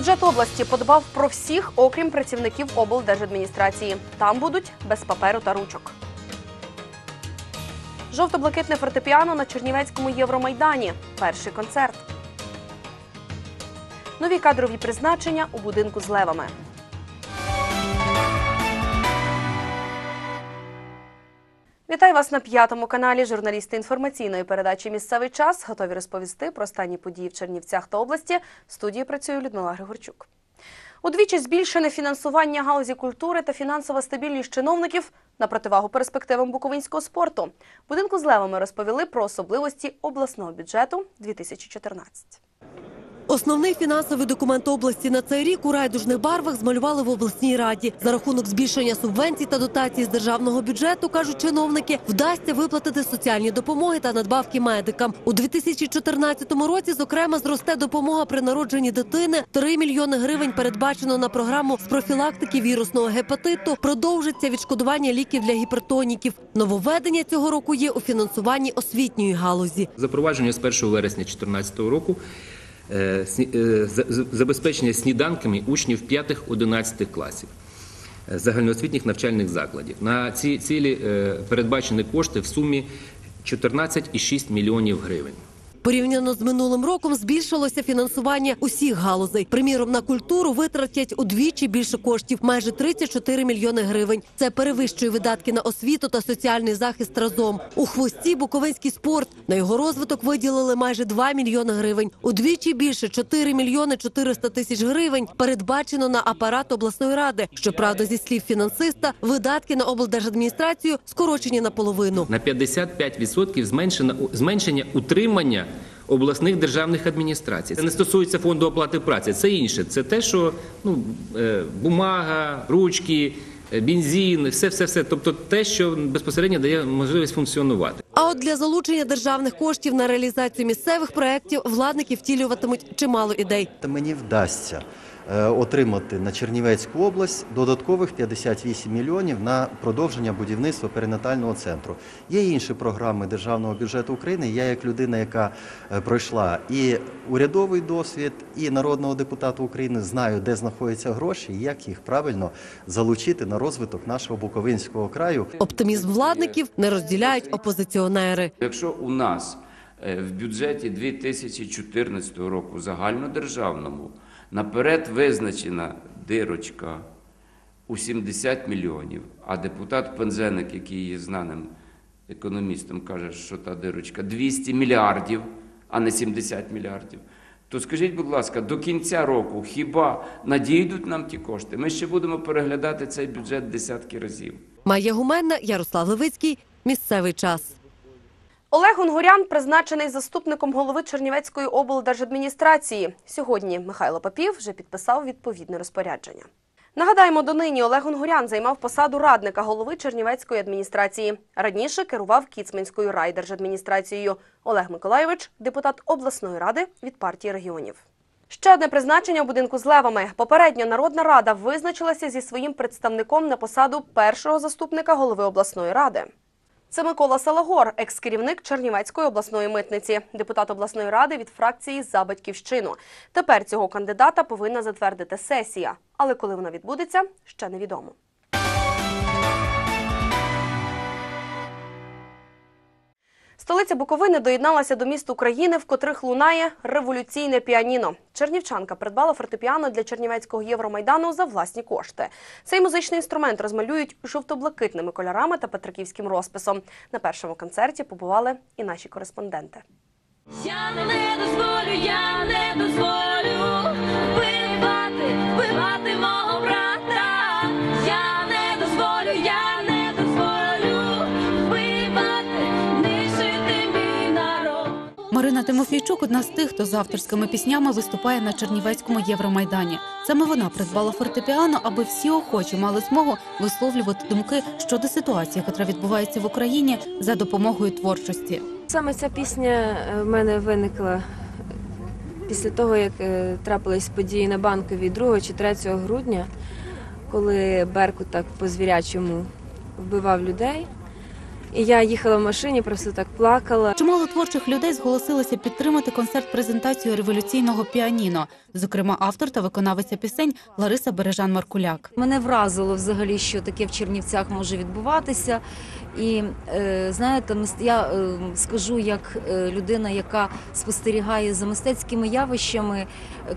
Бюджет області подбав про всіх, окрім працівників облдержадміністрації. Там будуть без паперу та ручок. Жовто-блакитне фортепіано на Чернівецькому Євромайдані. Перший концерт. Нові кадрові призначення у будинку з левами. Вітаю вас на п'ятому каналі. Журналісти інформаційної передачі Місцевий час готові розповісти про останні події в Чернівцях та області. В студії працює Людмила Григорчук. Удвічі збільшене фінансування галузі культури та фінансова стабільність чиновників на противагу перспективам буковинського спорту. Будинку з левами розповіли про особливості обласного бюджету 2014. Основний фінансовий документ області на цей рік у райдужних барвах змалювали в обласній раді. За рахунок збільшення субвенцій та дотацій з державного бюджету, кажуть чиновники, вдасться виплатити соціальні допомоги та надбавки медикам. У 2014 році, зокрема, зросте допомога при народженні дитини. 3 мільйони гривень передбачено на програму з профілактики вірусного гепатиту. Продовжиться відшкодування ліків для гіпертоніків. Нововведення цього року є у фінансуванні освітньої галузі. Запровадження з 1 вересня 2014 року е, е, за- за- забезпечення сніданками учнів 5-11 класів е, загальноосвітніх навчальних закладів. На ці цілі передбачені кошти в сумі 14,6 мільйонів гривень. Порівняно з минулим роком збільшилося фінансування усіх галузей. Приміром, на культуру витратять удвічі більше коштів майже 34 мільйони гривень. Це перевищує видатки на освіту та соціальний захист разом. У хвості буковинський спорт на його розвиток виділили майже 2 мільйони гривень. Удвічі більше 4 мільйони 400 тисяч гривень передбачено на апарат обласної ради. Щоправда, зі слів фінансиста, видатки на облдержадміністрацію скорочені наполовину. На 55% зменшено, зменшення утримання обласних державних адміністрацій. Це не стосується фонду оплати праці, це інше. Це те, що ну, е, бумага, ручки, е, бензин, все, все, все. Тобто те, що безпосередньо дає можливість функціонувати. А от для залучення державних коштів на реалізацію місцевих проєктів владники втілюватимуть чимало ідей. Мені вдасться отримати на Чернівецьку область додаткових 58 мільйонів на продовження будівництва перинатального центру. Є інші програми державного бюджету України. Я, як людина, яка е, пройшла і урядовий досвід, і народного депутата України, знаю, де знаходяться гроші і як їх правильно залучити на розвиток нашого Буковинського краю. Оптимізм владників не розділяють опозиціонери. Якщо у нас е, в бюджеті 2014 року загальнодержавному наперед визначена дирочка у 70 мільйонів, а депутат Пензеник, який є знаним економістом, каже, що та дирочка 200 мільярдів, а не 70 мільярдів. То скажіть, будь ласка, до кінця року хіба надійдуть нам ті кошти? Ми ще будемо переглядати цей бюджет десятки разів. Майя Гуменна, Ярослав Левицький. Місцевий час. Олег Унгурян призначений заступником голови Чернівецької облдержадміністрації. Сьогодні Михайло Папів вже підписав відповідне розпорядження. Нагадаємо, донині Олег Унгурян займав посаду радника голови Чернівецької адміністрації. Раніше керував Кіцманською райдержадміністрацією. Олег Миколайович – депутат обласної ради від партії регіонів. Ще одне призначення у будинку з левами. Попередньо Народна рада визначилася зі своїм представником на посаду першого заступника голови обласної ради. Це Микола Салагор, екс-керівник Чернівецької обласної митниці, депутат обласної ради від фракції за батьківщину. Тепер цього кандидата повинна затвердити сесія, але коли вона відбудеться, ще невідомо. Столиця Буковини доєдналася до міст України, в котрих лунає революційне піаніно. Чернівчанка придбала фортепіано для Чернівецького Євромайдану за власні кошти. Цей музичний інструмент розмалюють жовто-блакитними кольорами та петриківським розписом. На першому концерті побували і наші кореспонденти. Я не дозволю, Марина Тимофійчук одна з тих, хто з авторськими піснями виступає на Чернівецькому Євромайдані. Саме вона придбала фортепіано, аби всі охочі мали змогу висловлювати думки щодо ситуації, яка відбувається в Україні за допомогою творчості. Саме ця пісня е, в мене виникла після того, як е, трапились події на банковій 2 чи 3 грудня, коли Беркут так по звірячому вбивав людей. І я їхала в машині, просто так плакала. Чимало творчих людей зголосилися підтримати концерт-презентацію революційного піаніно, зокрема автор та виконавиця пісень Лариса Бережан-Маркуляк. Мене вразило взагалі, що таке в Чернівцях може відбуватися. І е, знаєте, я е, скажу як е, людина, яка спостерігає за мистецькими явищами,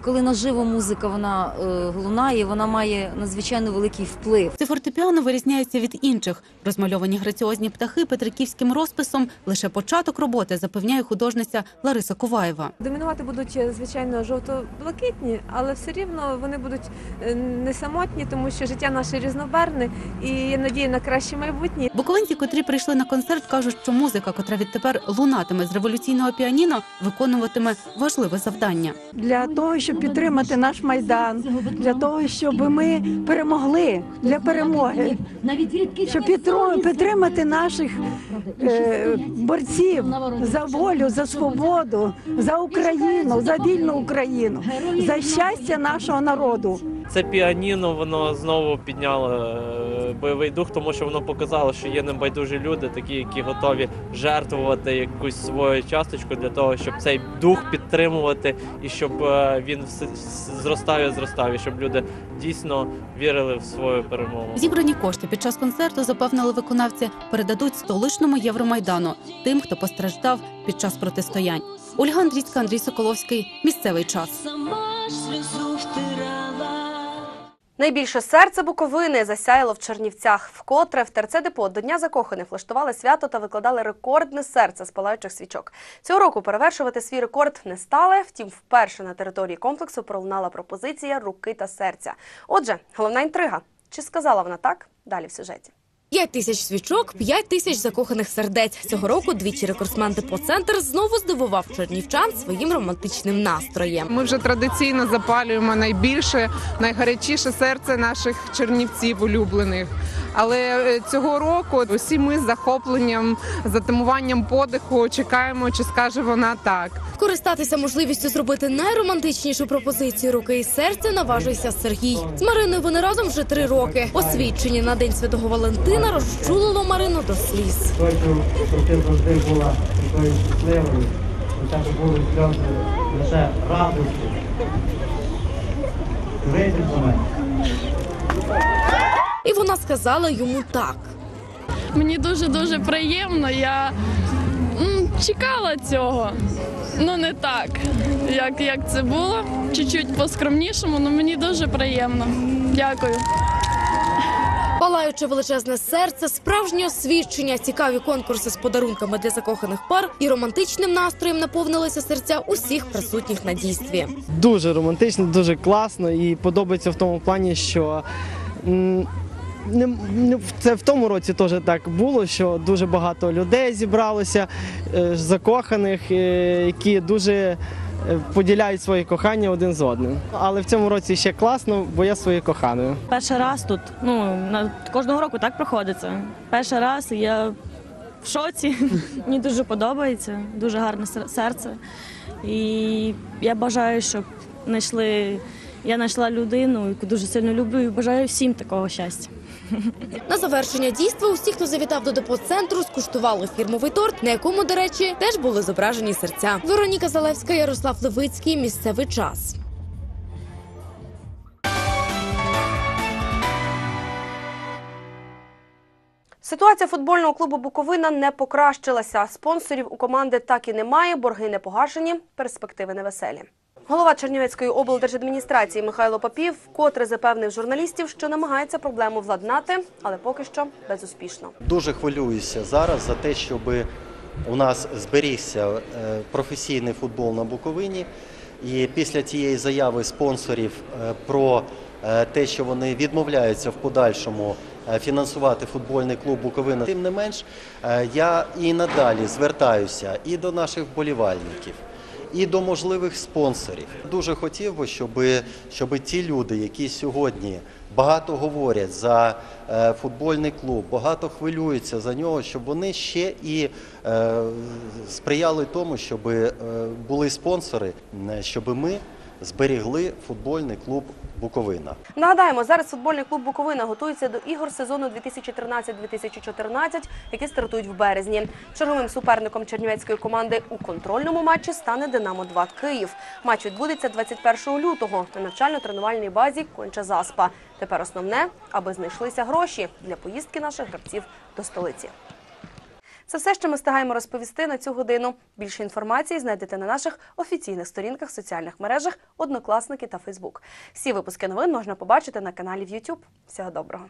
коли наживо музика вона лунає, вона має надзвичайно великий вплив. Це фортепіано вирізняється від інших. Розмальовані граціозні птахи петриківським розписом лише початок роботи, запевняє художниця Лариса Коваєва. Домінувати будуть, звичайно, жовто-блакитні, але все рівно вони будуть не самотні, тому що життя наше різнобарне і є надія на краще майбутнє. Буковинці, котрі прийшли на концерт, кажуть, що музика, котра відтепер лунатиме з революційного піаніно, виконуватиме важливе завдання. для того, щоб підтримати наш майдан, для того, щоб ми перемогли для перемоги, щоб підтримати наших е, борців за волю, за свободу, за Україну, за вільну Україну, за щастя нашого народу. Це піаніно, воно знову підняло е, бойовий дух, тому що воно показало, що є небайдужі люди, такі, які готові жертвувати якусь свою часточку для того, щоб цей дух підтримувати і щоб е, він все- зростав і зростав, і щоб люди дійсно вірили в свою перемогу. Зібрані кошти під час концерту, запевнили виконавці, передадуть столичному Євромайдану тим, хто постраждав під час протистоянь. Ольга Андрійська, Андрій Соколовський. Місцевий час. Найбільше серце Буковини засяяло в Чернівцях. Вкотре в ТРЦ-депо до Дня закоханих влаштували свято та викладали рекордне серце з палаючих свічок. Цього року перевершувати свій рекорд не стали. Втім, вперше на території комплексу пролунала пропозиція руки та серця. Отже, головна інтрига. Чи сказала вона так? Далі в сюжеті. П'ять тисяч свічок, п'ять тисяч закоханих сердець. Цього року двічі рекордсмен по центр знову здивував чернівчан своїм романтичним настроєм. Ми вже традиційно запалюємо найбільше, найгарячіше серце наших чернівців улюблених. Але е, цього року усі ми з захопленням, затамуванням подиху чекаємо, чи скаже вона так. Скористатися можливістю зробити найромантичнішу пропозицію руки і серця наважився Сергій. З Мариною вони разом вже три роки. Освідчення на день святого Валентина розчулило Марину до сліз. Хочу, щоб ти завжди була такою щасливою, у тебе були сльози лише радості. Вийди за мене. І вона сказала йому так. Мені дуже дуже приємно. Я м, чекала цього. Ну не так, як, як це було. Чуть-чуть по-скромнішому, але мені дуже приємно. Дякую. Палаюче величезне серце, справжнє освідчення, цікаві конкурси з подарунками для закоханих пар і романтичним настроєм наповнилися серця усіх присутніх на дійстві. дуже романтично, дуже класно і подобається в тому плані, що це в тому році теж так було, що дуже багато людей зібралося, е, закоханих, е, які дуже е, поділяють своє кохання один з одним. Але в цьому році ще класно, бо я своєю коханою. Перший раз тут, ну кожного року так проходиться. Перший раз я в шоці. Мені дуже подобається, дуже гарне серце. І я бажаю, щоб знайшли. Я знайшла людину, яку дуже сильно люблю, і бажаю всім такого щастя. На завершення дійства усі, хто завітав до депо-центру, скуштували фірмовий торт, на якому, до речі, теж були зображені серця. Вероніка Залевська, Ярослав Левицький. Місцевий час. Ситуація футбольного клубу Буковина не покращилася. Спонсорів у команди так і немає, борги не погашені, перспективи невеселі. Голова Чернівецької облдержадміністрації Михайло Папів вкотре запевнив журналістів, що намагається проблему владнати, але поки що безуспішно. Дуже хвилююся зараз за те, щоб у нас зберігся е, професійний футбол на Буковині. І після цієї заяви спонсорів е, про е, те, що вони відмовляються в подальшому фінансувати футбольний клуб Буковина, тим не менш, я і надалі звертаюся і до наших вболівальників. І до можливих спонсорів. Дуже хотів би, щоб, щоб ті люди, які сьогодні багато говорять за е, футбольний клуб, багато хвилюються за нього, щоб вони ще і е, сприяли тому, щоб е, були спонсори, щоб ми зберігли футбольний клуб Буковина. Нагадаємо, зараз футбольний клуб Буковина готується до ігор сезону 2013-2014, які стартують в березні. Черговим суперником чернівецької команди у контрольному матчі стане Динамо 2 Київ. Матч відбудеться 21 лютого на навчально-тренувальній базі Конча Заспа. Тепер основне, аби знайшлися гроші для поїздки наших гравців до столиці. Це все, що ми встигаємо розповісти на цю годину. Більше інформації знайдете на наших офіційних сторінках соціальних мережах Однокласники та Фейсбук. Всі випуски новин можна побачити на каналі в YouTube. Всього доброго.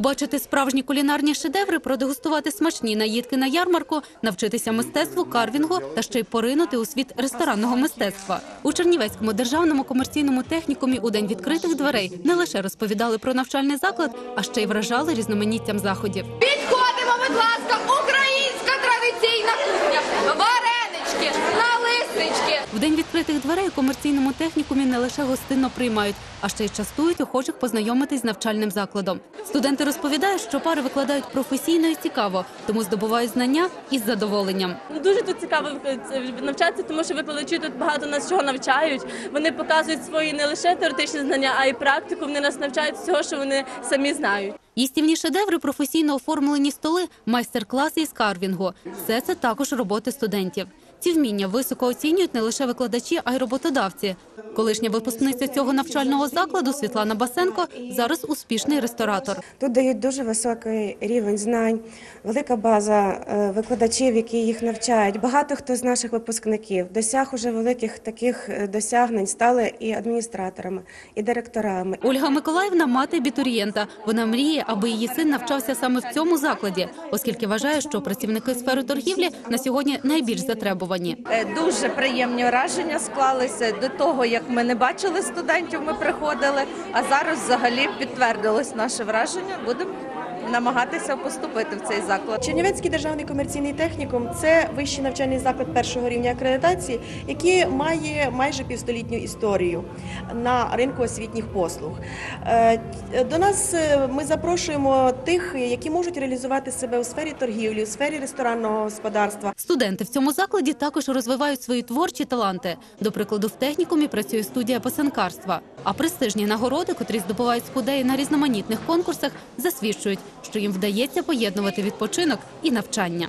Побачити справжні кулінарні шедеври, продегустувати смачні наїдки на ярмарку, навчитися мистецтву карвінгу та ще й поринути у світ ресторанного мистецтва. У Чернівецькому державному комерційному технікумі у день відкритих дверей не лише розповідали про навчальний заклад, а ще й вражали різноманіттям заходів. Підходимо, будь ласка, українська традиційна кухня, налиснички. В день відкритих дверей у комерційному технікумі не лише гостинно приймають, а ще й частують охочих познайомитись з навчальним закладом. Студенти розповідають, що пари викладають професійно і цікаво, тому здобувають знання із задоволенням. Ну, Дуже тут цікаво е, навчатися, тому що викладачі тут багато нас чого навчають. Вони показують свої не лише теоретичні знання, а й практику. Вони нас навчають всього, що вони самі знають. Їстівні шедеври, професійно оформлені столи, майстер-класи із карвінгу. Все це також роботи студентів. Ці вміння високо оцінюють не лише викладачі, а й роботодавці. Колишня випускниця цього навчального закладу Світлана Басенко зараз успішний ресторатор. Тут дають дуже високий рівень знань, велика база е, викладачів, які їх навчають. Багато хто з наших випускників досяг уже великих таких е, досягнень, стали і адміністраторами, і директорами. Ольга Миколаївна мати абітурієнта. Вона мріє, аби її син навчався саме в цьому закладі, оскільки вважає, що працівники сфери торгівлі на сьогодні найбільш затребувані. Е, Дуже приємні враження склалися до того, як ми не бачили студентів, ми приходили. А зараз взагалі підтвердилось наше враження. Будемо намагатися поступити в цей заклад. Чернівецький державний комерційний технікум це вищий навчальний заклад першого рівня акредитації, який має майже півстолітню історію на ринку освітніх послуг. Е, До нас е, ми запрошуємо тих, які можуть реалізувати себе у сфері торгівлі, у сфері ресторанного господарства. Студенти в цьому закладі також розвивають свої творчі таланти. До прикладу, в технікумі працює студія писанкарства. А престижні нагороди, котрі здобувають спудеї на різноманітних конкурсах, засвідчують, що їм вдається поєднувати відпочинок і навчання.